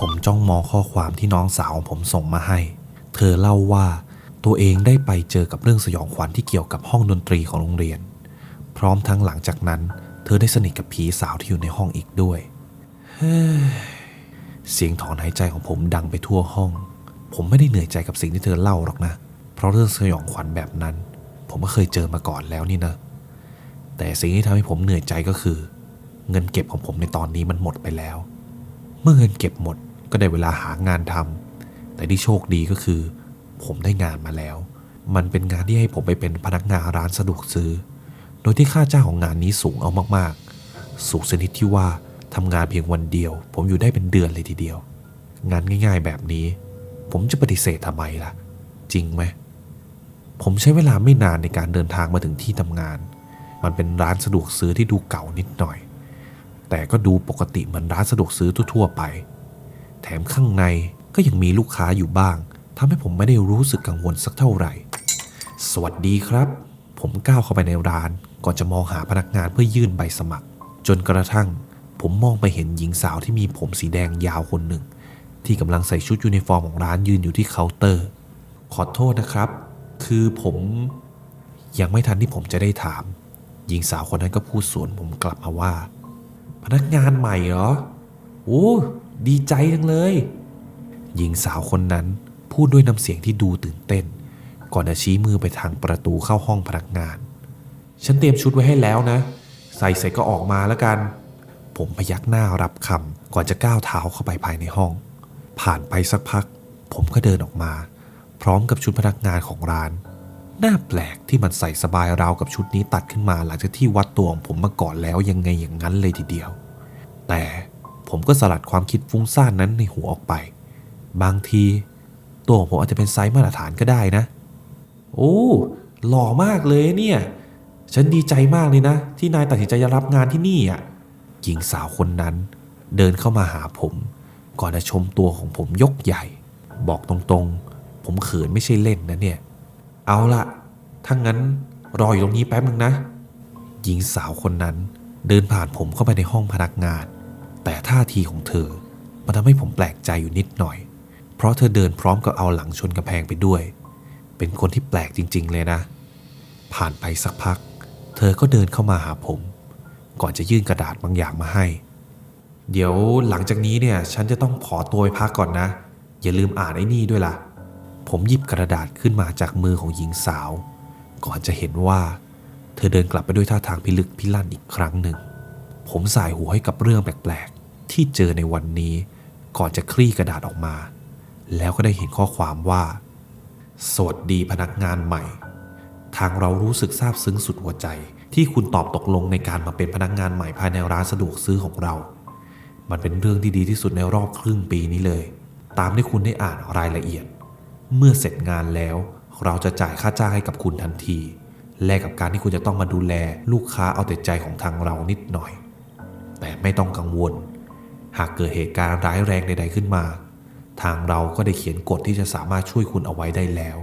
ผมจ้องมองข้อความที่น้องสาวของผมส่งมาให้ เธอเล่าว่าตัวเองได้ไปเจอกับเรื่องสยองขวัญที่เกี่ยวกับห้องดนตรีของโรงเรียน พร้อมทั้งหลังจากนั้น เธอได้สนิทกับผีสาวที่อยู่ในห้องอีกด้วยเฮ้ยเสียงถอนหายใจของผมดังไปทั่วห้อง ผมไม่ได้เหนื่อยใจกับสิ่งที่เธอเล่าหรอกนะ เพราะเรื่องสยองขวัญแบบนั้น ผมก็เคยเจอมาก่อนแล้วนี่นะ แต่สิ่งที่ทำให้ผมเหนื่อยใจก็คือ เงินเก็บของผมในตอนนี้มันหมดไปแล้ว เมื่อเงินเก็บหมด ก็ได้เวลาหางานทำแต่ที่โชคดีก็คือ ผมได้งานมาแล้ว มันเป็นงานที่ให้ผมไปเป็นพนักงานร้านสะดวกซื้อ โดยที่ค่าจ้างของงานนี้สูงเอามากๆ สูงชนิดที่ว่าทำงานเพียงวันเดียว ผมอยู่ได้เป็นเดือนเลยทีเดียว งานง่าย ๆ แบบนี้ ผมจะปฏิเสธทำไมล่ะ จริงไหมผมใช้เวลาไม่นานในการเดินทางมาถึงที่ทำงาน มันเป็นร้านสะดวกซื้อที่ดูเก่านิดหน่อย แต่ก็ดูปกติเหมือนร้านสะดวกซื้อทั่วๆไป แถมข้างในก็ยังมีลูกค้าอยู่บ้างทำให้ผมไม่ได้รู้สึกกังวลสักเท่าไหร่ สวัสดีครับ ผมก้าวเข้าไปในร้าน ก่อนจะมองหาพนักงานเพื่อยื่นใบสมัคร จนกระทั่ง ผมมองไปเห็นหญิงสาวที่มีผมสีแดงยาวคนหนึ่ง ที่กำลังใส่ชุดยูนิฟอร์มของร้านยืนอยู่ที่เคาน์เตอร์ ขอโทษนะครับ คือผมยังไม่ทันที่ผมจะได้ถาม หญิงสาวคนนั้นก็พูดสวนผมกลับมาว่า พนักงานใหม่เหรอโอ้ ดีใจจังเลย หญิงสาวคนนั้นพูดด้วยน้ำเสียงที่ดูตื่นเต้น ก่อนจะชี้มือไปทางประตูเข้าห้องพนักงาน ฉันเตรียมชุดไว้ให้แล้วนะ ใส่เสร็จก็ออกมาแล้วกัน ผมพยักหน้ารับคำก่อนจะก้าวเท้าเข้าไปภายในห้อง ผ่านไปสักพัก ผมก็เดินออกมา พร้อมกับชุดพนักงานของร้านน่าแปลกที่มันใส่สบายราวกับชุดนี้ตัดขึ้นมาหลังจากที่วัดตัวของผมมาก่อนแล้วยังไงอย่างนั้นเลยทีเดียว แต่ ผมก็สลัดความคิดฟุ้งซ่านนั้นในหัวออกไป บางที ตัวผมอาจจะเป็นไซส์มาตรฐานก็ได้นะ โอ้ หล่อมากเลยเนี่ย ฉันดีใจมากเลยนะ ที่นายตัดสินใจรับงานที่นี่อะหญิงสาวคนนั้น เดินเข้ามาหาผม ก่อนจะชมตัวของผมยกใหญ่ บอกตรงๆ ผมเขินไม่ใช่เล่นนะเนี่ย เอาละถ้างั้นรออยู่ตรงนี้แป๊บนึงนะ หญิงสาวคนนั้นเดินผ่านผมเข้าไปในห้องพนักงาน แต่ท่าทีของเธอ มันทำให้ผมแปลกใจอยู่นิดหน่อย เพราะเธอเดินพร้อมกับเอาหลังชนกำแพงไปด้วย เป็นคนที่แปลกจริง ๆ เลยนะ ผ่านไปสักพัก เธอก็เดินเข้ามาหาผม ก่อนจะยื่นกระดาษบางอย่างมาให้ เดี๋ยวหลังจากนี้เนี่ย ฉันจะต้องขอตัวไปพักก่อนนะ อย่าลืมอ่านไอ้นี่ด้วยล่ะ ผมหยิบกระดาษขึ้นมาจากมือของหญิงสาว ก่อนจะเห็นว่า เธอเดินกลับไปด้วยท่าทางพิลึกพิลั่นอีกครั้งหนึ่ง ผมสายหัวให้กับเรื่องแปลกๆ ที่เจอในวันนี้ ก่อนจะคลี่กระดาษออกมา แล้วก็ได้เห็นข้อความว่า สวัสดีพนักงานใหม่ ทางเรารู้สึกซาบซึ้งสุดหัวใจ ที่คุณตอบตกลงในการมาเป็นพนักงานใหม่ภายในร้านสะดวกซื้อของเรา มันเป็นเรื่องที่ดีที่สุดในรอบครึ่งปีนี้เลย ตามที่คุณได้อ่านรายละเอียด เมื่อเสร็จงานแล้ว เราจะจ่ายค่าจ้างให้กับคุณทันทีแลกกับการที่คุณจะต้องมาดูแลลูกค้าเอาแต่ใจของทางเรานิดหน่อย แต่ไม่ต้องกังวล หากเกิดเหตุการณ์ร้ายแรงใด ๆขึ้นมา ทางเราก็ได้เขียนกฎที่จะสามารถช่วยคุณเอาไว้ได้แล้ว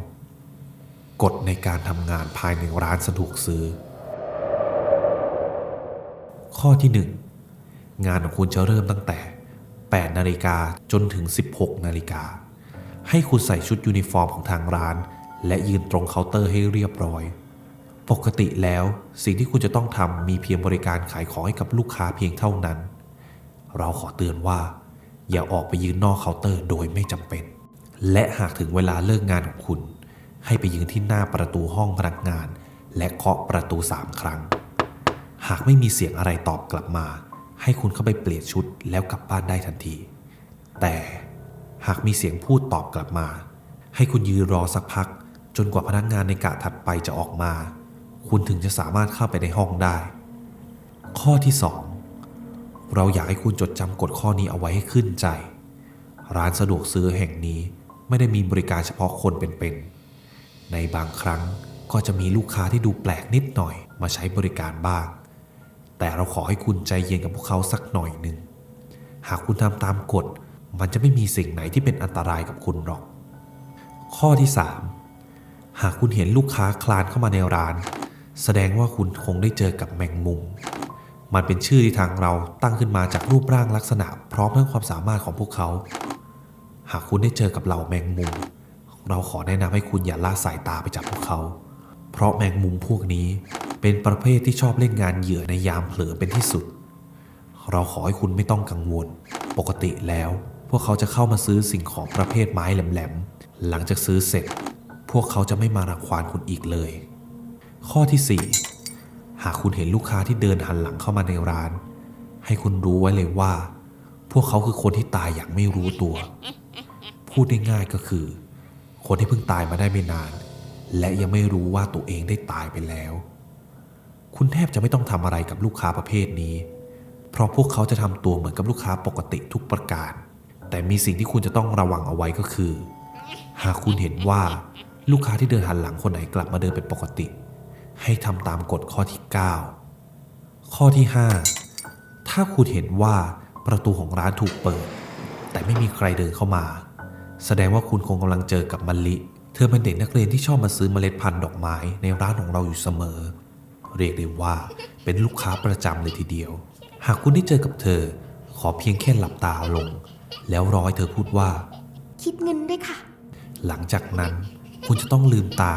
กฎในการทำงานภายในร้านสะดวกซื้อ ข้อที่ 1 งานของคุณจะเริ่มตั้งแต่ 8 นาฬิกาจนถึง 16 นาฬิกา ให้คุณใส่ชุดยูนิฟอร์มของทางร้าน และยืนตรงเคาน์เตอร์ให้เรียบร้อย ปกติแล้วสิ่งที่คุณจะต้องทำมีเพียงบริการขายของให้กับลูกค้าเพียงเท่านั้น เราขอเตือนว่า อย่าออกไปยืนนอกเคาน์เตอร์โดยไม่จำเป็น และหากถึงเวลาเลิกงานของคุณ ให้ไปยืนที่หน้าประตูห้องพนักงาน และเคาะประตูสามครั้ง หากไม่มีเสียงอะไรตอบกลับมา ให้คุณเข้าไปเปลี่ยนชุดแล้วกลับบ้านได้ทันที แต่หากมีเสียงพูดตอบกลับมา ให้คุณยืนรอสักพัก จนกว่าพนักงานในกะถัดไปจะออกมา คุณถึงจะสามารถเข้าไปในห้องได้ ข้อที่ 2 เราอยากให้คุณจดจำกฎข้อนี้เอาไว้ให้ขึ้นใจ ร้านสะดวกซื้อแห่งนี้ไม่ได้มีบริการเฉพาะคนเป็นๆ ในบางครั้งก็จะมีลูกค้าที่ดูแปลกนิดหน่อยมาใช้บริการบ้าง แต่เราขอให้คุณใจเย็นกับพวกเขาสักหน่อยหนึ่ง หากคุณทำตามกฎ มันจะไม่มีสิ่งไหนที่เป็นอันตรายกับคุณหรอก ข้อที่ 3 หากคุณเห็นลูกค้าคลานเข้ามาในร้าน แสดงว่าคุณคงได้เจอกับแมงมุม มันเป็นชื่อที่ทางเราตั้งขึ้นมาจากรูปร่างลักษณะ พร้อมทั้งความสามารถของพวกเขา หากคุณได้เจอกับเหล่าแมงมุม เราขอแนะนำให้คุณอย่าละสายตาไปจากพวกเขา เพราะแมงมุมพวกนี้เป็นประเภทที่ชอบเล่นงานเหยื่อในยามเผลอเป็นที่สุด เราขอให้คุณไม่ต้องกังวล ปกติแล้ว พวกเขาจะเข้ามาซื้อสิ่งของประเภทไม้แหลมๆ หลังจากซื้อเสร็จ พวกเขาจะไม่มารังควานคุณอีกเลย ข้อที่ 4 หากคุณเห็นลูกค้าที่เดินหันหลังเข้ามาในร้าน ให้คุณรู้ไว้เลยว่า พวกเขาคือคนที่ตายอย่างไม่รู้ตัว พูดได้ง่ายก็คือ คนที่เพิ่งตายมาได้ไม่นาน และยังไม่รู้ว่าตัวเองได้ตายไปแล้ว คุณแทบจะไม่ต้องทำอะไรกับลูกค้าประเภทนี้ เพราะพวกเขาจะทำตัวเหมือนกับลูกค้าปกติทุกประการ แต่มีสิ่งที่คุณจะต้องระวังเอาไว้ก็คือ หากคุณเห็นว่าลูกค้าที่เดินหันหลังคนไหนกลับมาเดินเป็นปกติ ให้ทำตามกฎข้อที่ 9 ข้อที่ 5 ถ้าคุณเห็นว่าประตูของร้านถูกเปิด แต่ไม่มีใครเดินเข้ามา แสดงว่าคุณคงกำลังเจอกับมะลิ เธอเป็นเด็กนักเรียนที่ชอบมาซื้อเมล็ดพันธุ์ดอกไม้ในร้านของเราอยู่เสมอ เรียกได้ว่าเป็นลูกค้าประจำเลยทีเดียว หากคุณได้เจอกับเธอ ขอเพียงแค่หลับตาลง แล้วรอให้เธอพูดว่า คิดเงินด้วยค่ะ หลังจากนั้นคุณจะต้องลืมตา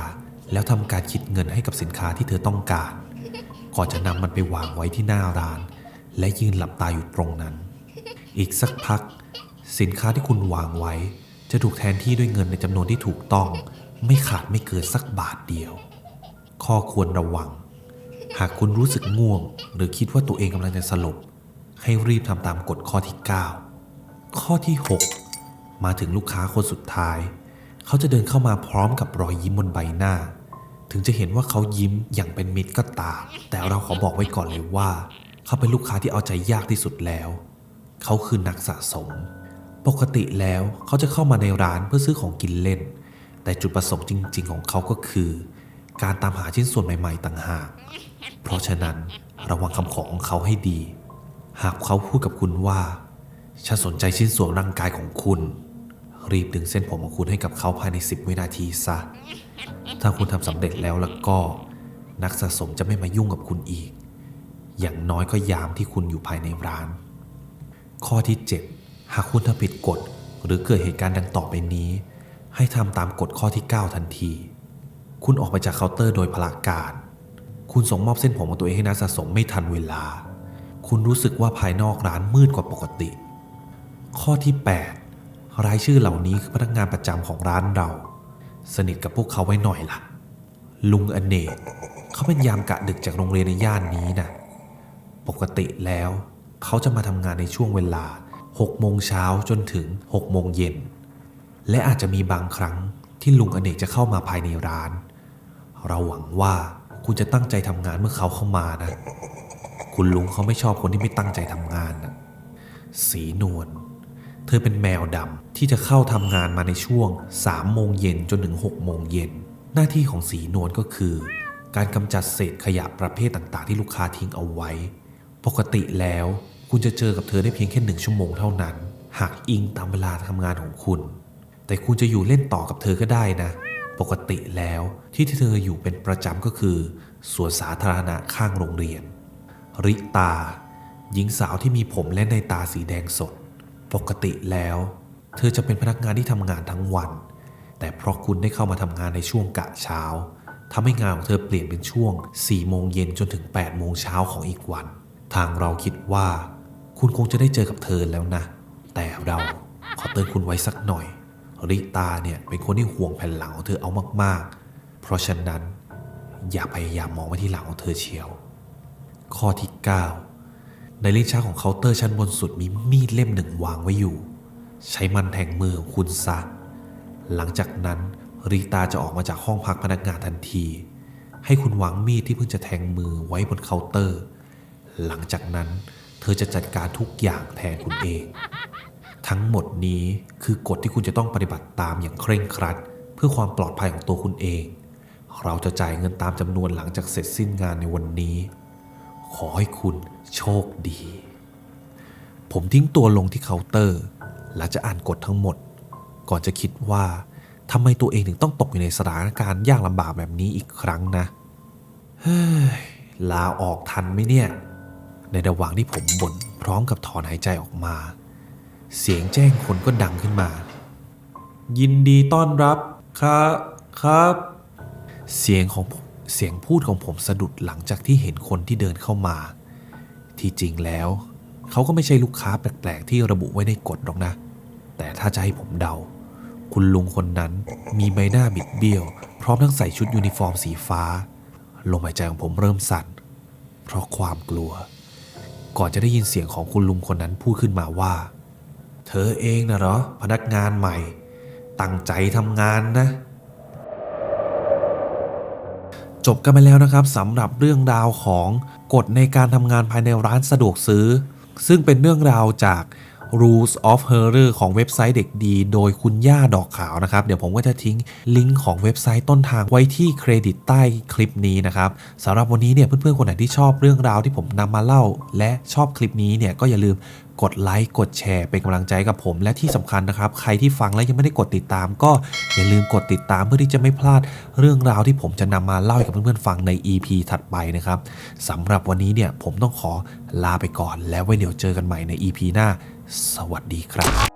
แล้วทำการคิดเงินให้กับสินค้าที่เธอต้องการ ก่อนจะนำมันไปวางไว้ที่หน้าร้าน และยืนหลับตาอยู่ตรงนั้น อีกสักพัก สินค้าที่คุณวางไว้ จะถูกแทนที่ด้วยเงินในจำนวนที่ถูกต้อง ไม่ขาดไม่เกินสักบาทเดียว ข้อควรระวัง หากคุณรู้สึกง่วง หรือคิดว่าตัวเองกำลังจะสลบ ให้รีบทำตามกฎข้อที่ 9 ข้อที่ 6 มาถึงลูกค้าคนสุดท้าย เขาจะเดินเข้ามาพร้อมกับรอยยิ้มบนใบหน้า ถึงจะเห็นว่าเขายิ้มอย่างเป็นมิตรก็ตาม แต่เราขอบอกไว้ก่อนเลยว่า เขาเป็นลูกค้าที่เอาใจยากที่สุดแล้ว เขาคือนักสะสม ปกติแล้วเขาจะเข้ามาในร้านเพื่อซื้อของกินเล่น แต่จุดประสงค์จริง ๆ ของเขาก็คือ การตามหาชิ้นส่วนใหม่ ๆ ต่างหาก เพราะฉะนั้นระวังคำขอของเขาให้ดี หากเขาพูดกับคุณว่า ฉันสนใจชิ้นส่วนร่างกายของคุณ รีบดึงเส้นผมของคุณให้กับเขาภายใน 10 วินาทีซะ ถ้าคุณทำสำเร็จแล้วแล้วก็ นักสะสมจะไม่มายุ่งกับคุณอีก อย่างน้อยก็ยามที่คุณอยู่ภายในร้าน ข้อที่ 7 หากคุณทำผิดกฎ หรือเกิดเหตุการณ์ดังต่อไปนี้ ให้ทำตามกฎข้อที่ 9 ทันที คุณออกไปจากเคาน์เตอร์โดยพละการ คุณส่งมอบเส้นผมของตัวเองให้นักสะสมไม่ทันเวลา คุณรู้สึกว่าภายนอกร้านมืดกว่าปกติ ข้อที่ 8 รายชื่อเหล่านี้คือพนักงานประจำของร้านเรา สนิทกับพวกเขาไว้หน่อยล่ะ ลุงอเนกเขาเป็นยามกะดึกจากโรงเรียนในย่านนี้นะปกติแล้ว เขาจะมาทำงานในช่วงเวลา6โมงเช้าจนถึง6โมงเย็น และอาจจะมีบางครั้งที่ลุงอเนกจะเข้ามาภายในร้าน เราหวังว่าคุณจะตั้งใจทำงานเมื่อเขาเข้ามานะ คุณลุงเขาไม่ชอบคนที่ไม่ตั้งใจทำงานนะสีนวล เธอเป็นแมวดำที่จะเข้าทำงานมาในช่วง3โมงเย็นจนถึง6โมงเย็น หน้าที่ของสีนวลก็คือ การกำจัดเศษขยะประเภทต่างๆ ที่ลูกค้าทิ้งเอาไว้ ปกติแล้วคุณจะเจอกับเธอได้เพียงแค่หนึ่งชั่วโมงเท่านั้น หากอิงตามเวลาทำงานของคุณ แต่คุณจะอยู่เล่นต่อกับเธอก็ได้นะ ปกติแล้วที่ที่เธออยู่เป็นประจำก็คือสวนสาธารณะข้างโรงเรียน ริตา หญิงสาวที่มีผมและในตาสีแดงสด ปกติแล้ว เธอจะเป็นพนักงานที่ทำงานทั้งวัน แต่เพราะคุณได้เข้ามาทำงานในช่วงกะเช้าทำให้งานของเธอเปลี่ยนเป็นช่วง 4 โมงเย็นจนถึง 8 โมงเช้าของอีกวัน ทางเราคิดว่า คุณคงจะได้เจอกับเธอแล้วนะ แต่เราขอเตือนคุณไว้สักหน่อย ริตาเนี่ยเป็นคนที่ห่วงแผ่นหลังของเธอเอามากๆ เพราะฉะนั้น อย่าพยายามมองไปที่หลังของเธอเชียว ข้อที่ 9 ในลิ้นชักของเคาน์เตอร์ชั้นบนสุดมีมีดเล่มหนึ่งวางไว้อยู่ ใช้มันแทงมือของคุณซะ หลังจากนั้นรีตาจะออกมาจากห้องพักพนักงานทันที ให้คุณวางมีดที่เพิ่งจะแทงมือไว้บนเคาน์เตอร์ หลังจากนั้นเธอจะจัดการทุกอย่างแทนคุณเอง ทั้งหมดนี้คือกฎที่คุณจะต้องปฏิบัติตามอย่างเคร่งครัด เพื่อความปลอดภัยของตัวคุณเอง เราจะจ่ายเงินตามจำนวนหลังจากเสร็จสิ้นงานในวันนี้ ขอให้คุณโชคดี ผมทิ้งตัวลงที่เคาน์เตอร์ และจะอ่านกฎทั้งหมด ก่อนจะคิดว่าทำไมตัวเองถึงต้องตกอยู่ในสถานการณ์ยากลำบากแบบนี้อีกครั้งนะ เฮ้ย ลาออกทันไหมเนี่ย ในระหว่างที่ผมบ่นพร้อมกับถอนหายใจออกมา เสียงแจ้งคนก็ดังขึ้นมา ยินดีต้อนรับ ครับ ครับ เสียงของผม เสียงพูดของผมสะดุดหลังจากที่เห็นคนที่เดินเข้ามา ที่จริงแล้ว เขาก็ไม่ใช่ลูกค้าแปลกๆที่ระบุไว้ในกฎหรอกนะ แต่ถ้าจะให้ผมเดา คุณลุงคนนั้นมีใบหน้าบิดเบี้ยว พร้อมทั้งใส่ชุดยูนิฟอร์มสีฟ้า ลมหายใจของผมเริ่มสั่น เพราะความกลัว ก่อนจะได้ยินเสียงของคุณลุงคนนั้นพูดขึ้นมาว่า เธอเองนะเหรอพนักงานใหม่ ตั้งใจทำงานนะ จบกันไปแล้วนะครับสำหรับเรื่องราวของกฎในการทำงานภายในร้านสะดวกซื้อ ซึ่งเป็นเรื่องราวจาก Rules of Horror ของเว็บไซต์เด็กดี โดยคุณย่าดอกขาวนะครับ เดี๋ยวผมก็จะทิ้งลิงก์ของเว็บไซต์ต้นทางไว้ที่เครดิตใต้คลิปนี้นะครับสำหรับวันนี้เนี่ยเพื่อนๆคนไหนที่ชอบเรื่องราวที่ผมนำมาเล่า และชอบคลิปนี้เนี่ยก็อย่าลืม กดไลค์กดแชร์เป็นกำลังใจกับผม และที่สำคัญนะครับ ใครที่ฟังแล้วยังไม่ได้กดติดตาม ก็อย่าลืมกดติดตามเพื่อที่จะไม่พลาดเรื่องราวที่ผมจะนำมาเล่าให้กับเพื่อนๆฟังใน EP ถัดไปนะครับสำหรับวันนี้เนี่ยผมต้องขอลาไปก่อน แล้วไว้เดี๋ยวเจอกันใหม่ใน EP หน้า สวัสดีครับ